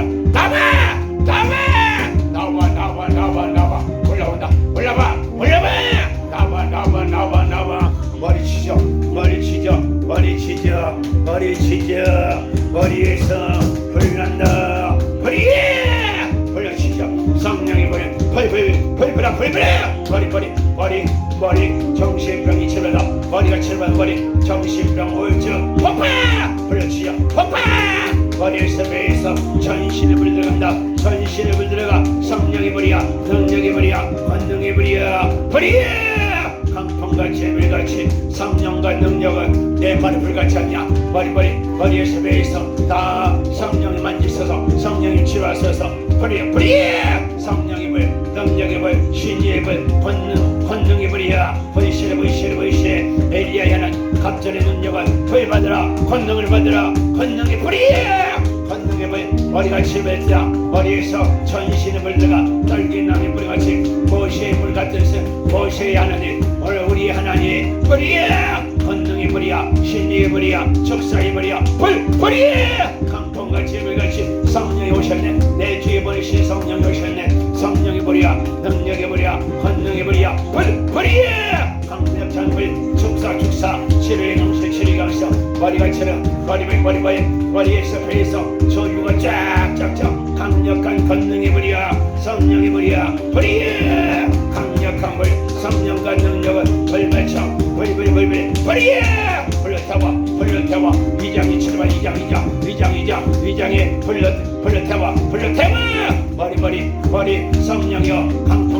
치자 나와! 나와! 나와 나와 나와 나와. 올라온다. 올라와 올라와! 나와 나와 나와 나와. 머리 치죠. 머리 치죠. 머리 치죠. 머리 치죠. 머리에서 불 난다. 불이야 불려 치죠. 성령이 불 불불 불불아 불불아! 머리 머리 머리 머리. 정신병이 치러다. 머리가 치러다. 머리. 정신병 우울증 폭파 전신에 불 들어가 성령이 불이야 능력이 불이야 권능이 불이야. 불이야! 강풍과 재물같이 성령과 능력은 내 머리 불같이 않냐? 머리 머리 머리에서 배에서 다 성령이 만지셔서 성령이 치료하셔서 불이야 불이야! 성령이 불 능력이 불 신의 불 권능 권능이 불이야. 불시에 불시에 불시에 엘리야 하는 갑절의 능력은 불 받으라. 권능을 받으라. 권능이 불이야! 권능의 불 머리가 칠배자 머리에서 전신의 불들가 떨기나무 불같이 모세의 불 같은 스 모세의 하나님 오늘 우리 하나님. 불이야 권능의 불이야 신의 불이야 적사의 불이야. 불 불이야 강풍같이 불같이 성령이 오셨네. 내 주에 보내신 성령이 오셨네. 성령이 불이야 능력의 불이야 권능의 불이야. 불 불이야 강력한 불 축사 축사 치료의 강수 치료의 강수 머리가 치료 머리 머리 머리 머리 머리에서 배에서 전부가 쫙쫙쫙. 강력한 권능의 불이야. 성령의 불이야. 불이야 강력한 불 성령과 능력은 불매청 불불불불 불이야 불러 태워 불러 태워. 위장이 치료와 위장 위장. 위장 위장. 위장에 불러 불러 태워 불러 태워. 머리 머리 머리. 성령이여 강